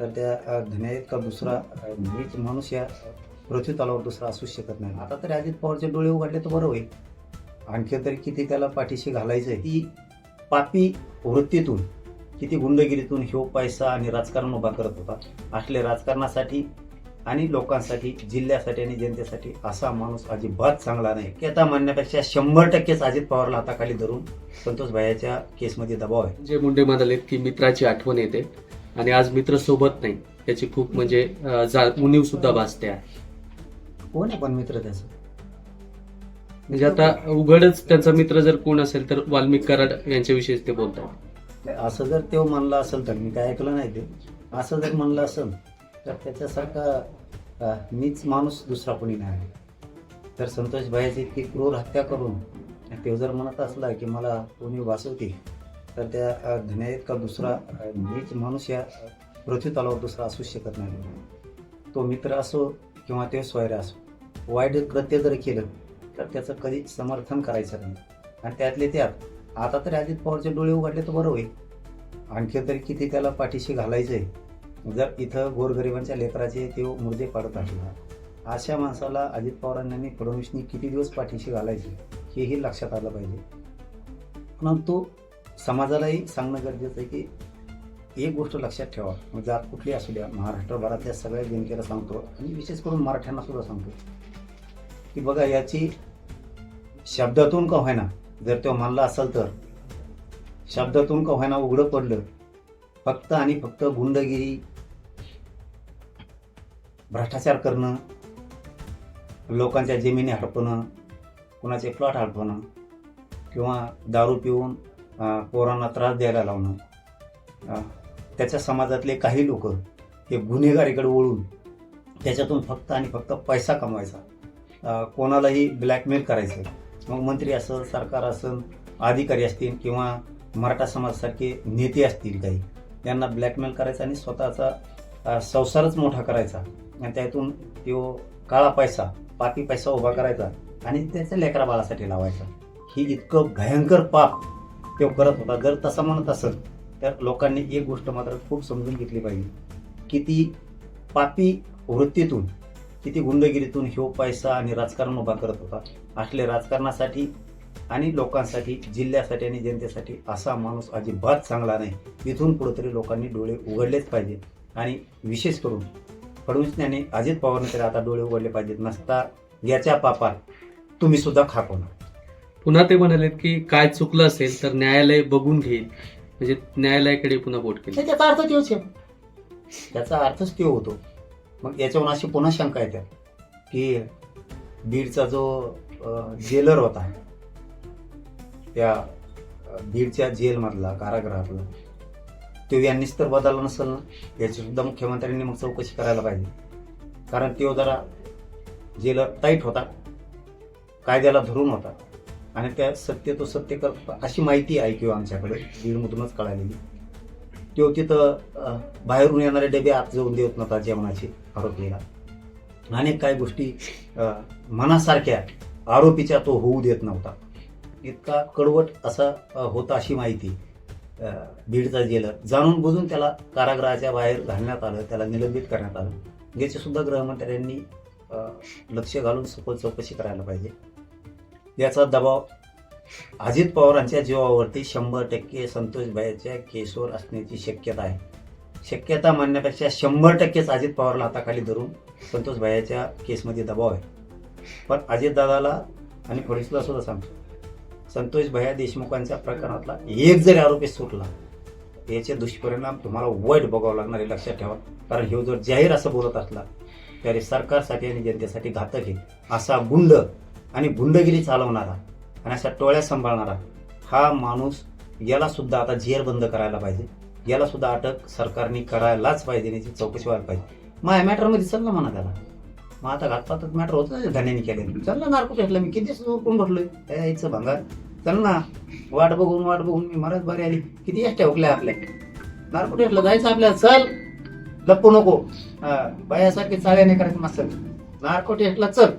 तर त्या अ, दुसरा अ, माणूस या पृथ्वी तलावर दुसरा असूच शकत नाही. आता तरी अजित पवारचे डोळे उघडले तर बरं होईल. आणखी तरी किती त्याला पाठीशी घालायचं आहे ती पापी वृत्तीतून किती गुंडगिरीतून ह्यो पैसा आणि राजकारण उभा करत होता. असले राजकारणासाठी आणि लोकांसाठी जिल्ह्यासाठी आणि जनतेसाठी असा माणूस अजिबात चांगला नाही. केता म्हणण्यापेक्षा शंभर टक्केच अजित पवारला हाताखाली धरून संतोष भायाच्या केसमध्ये दबाव आहे. जे मुंडे म्हणाले की मित्राची आठवण येते आणि आज मित्र सोबत नाही. त्याची खूप म्हणजे उणीव सुद्धा भासते आहे. कोण आहे पण मित्र त्याचं? म्हणजे आता उघडच त्यांचा मित्र जर कोण असेल तर वाल्मिक कराड यांच्याविषयीच ते बोलतात. असं जर तो म्हणला असेल तर मी काय ऐकलं नाही ते. असं जर म्हणलं असेल तर त्याच्यासारखा अं, नीच माणूस दुसरा कोणी नाही तर संतोष भाईची इतकी क्रूर हत्या करून तो जर म्हणत असला की मला कोणी वाचवते तर त्या अं, धन्या इतका दुसरा नीच माणूस या पृथ्वी तलावर दुसरा असूच शकत नाही. तो मित्र असो किंवा ते स्वैर असो वाईट कृत्य जर केलं तर त्याचं कधीच समर्थन करायचं नाही. आणि त्यातले त्यात आता तरी अजित पवारचे डोळे उघडले तर बरं होईल. आणखी तरी किती त्याला पाठीशी घालायचं आहे जर इथं गोरगरिबांच्या लेकराचे ते मुर्दे पाडत असला अशा माणसाला अजित पवारांनी फडणवीसनी किती दिवस पाठीशी घालायचे हेही लक्षात आलं पाहिजे. परंतु समाजालाही सांगणं गरजेचं आहे की एक गोष्ट लक्षात ठेवा. मग जात कुठली असू द्या महाराष्ट्रभरातल्या सगळ्या जनतेला सांगतो आणि विशेष करून मराठ्यांना सुद्धा सांगतो. की बघा याची शब्दातून का होईना जर तो मानला असेल तर. शब्दातून का होईना उघडं पडलं फक्त आणि फक्त गुंडगिरी भ्रष्टाचार करणं लोकांच्या जमिनी हडपणं कुणाचे प्लॉट हडपणं किंवा दारू पिऊन पोरांना त्रास द्यायला लावणं. त्याच्या समाजातले काही लोक हे गुन्हेगारीकडे वळून त्याच्यातून फक्त आणि फक्त पैसा कमवायचा. कोणालाही ब्लॅकमेल करायचं. मग मंत्री असेल सरकार असेल अधिकारी असतील किंवा मराठा समाजासारखे नेते असतील काही त्यांना ब्लॅकमेल करायचा आणि स्वतःचा संसारच मोठा करायचा. आणि त्यातून तो काळा पैसा पापी पैसा उभा करायचा आणि त्याच्या लेकरा बाळासाठी लावायचा. ही इतकं भयंकर पाप तो करत होता. जर तसं म्हणत असेल तर लोकांनी एक गोष्ट मात्र खूप समजून घेतली पाहिजे की ती पापी वृत्तीतून किती गुंडगिरीतून ह्यो पैसा आणि राजकारण उभा करत होता. असले राजकारणासाठी आणि लोकांसाठी जिल्ह्यासाठी आणि जनतेसाठी असा माणूस अजिबात चांगला नाही. इथून पुढे तरी लोकांनी डोळे उघडलेच पाहिजे. आणि विशेष करून फडणवीसने अजित पवारने तरी आता डोळे उघडले पाहिजेत. नसता याच्या पापात तुम्ही सुद्धा पुन्हा ते म्हणालेत की काय चुकलं असेल तर न्यायालय बघून घेईल. म्हणजे न्यायालयाकडे पुन्हा बोट केली. त्याचा अर्थ तोच आहे त्याचा अर्थच तो होतो. मग याच्यावरून अशी पुन्हा शंका येते की बीडचा जो अं, जेलर होता त्या अं, बीडच्या जेलमधला कारागृहातला तो यांनीच तर बदलला नसेल ना? याची सुद्धा मुख्यमंत्र्यांनी मग चौकशी करायला पाहिजे. कारण तो जरा जेलर टाईट होता. कायद्याला धरून होता. आणि त्या सत्य तो सत्य कर अशी माहिती आहे किंवा आमच्याकडे बीडमधूनच कळालेली. तो तिथं बाहेरून येणारे डबे आत जाऊन देत नव्हता जेवणाचे आरोपीला. अनेक काही गोष्टी मनासारख्या आरोपीच्या तो होऊ देत नव्हता. इतका कडवट असा होता अशी माहिती बीडचा जेलर. जाणून बुजून त्याला कारागृहाच्या बाहेर घालण्यात आलं त्याला निलंबित करण्यात आलं. याचे सुद्धा गृहमंत्र्यांनी लक्ष घालून सखोल चौकशी करायला पाहिजे. याचा दबाव अजित पवारांच्या जीवावरती शंभर टक्के संतोष भाईच्या केसवर असण्याची शक्यता आहे. शक्यता मानण्यापेक्षा शंभर टक्केच अजित पवारला हाताखाली धरून संतोष भाईच्या केसमध्ये दबाव आहे. पण अजितदादाला आणि पोलिसला सुद्धा सांगतो संतोष भैया देशमुखांच्या प्रकरणातला एक जरी आरोपी सुटला याचे दुष्परिणाम तुम्हाला वाईट बघावं लागणार हे लक्षात ठेवा. कारण हे जर जाहीर असं बोलत असला तरी सरकारसाठी आणि जनतेसाठी घातक आहे. असा गुंड आणि गुंडगिरी चालवणारा आणि अशा टोळ्या सांभाळणारा हा माणूस याला सुद्धा आता जेर बंद करायला पाहिजे. याला सुद्धा अटक सरकारने करायलाच पाहिजे याची चौकशी व्हायला पाहिजे. माझ्या मॅटरमध्ये चल ना म्हणा त्याला. मग आता घातपातच मॅटर होतं ना धान्याने केले. चल ना नारको भेटलं मी किती कोण भरलोय. त्या यायचं भंगार. चल ना वाट बघून वाट बघून मी मराच बरी आली. किती एस ठेवल्या आपल्या. नारको भेटलं जायचं आपल्याला चल. लपू नको. हा, चाळ्या नाही करायचं मस्त नारको टेस्टला चल.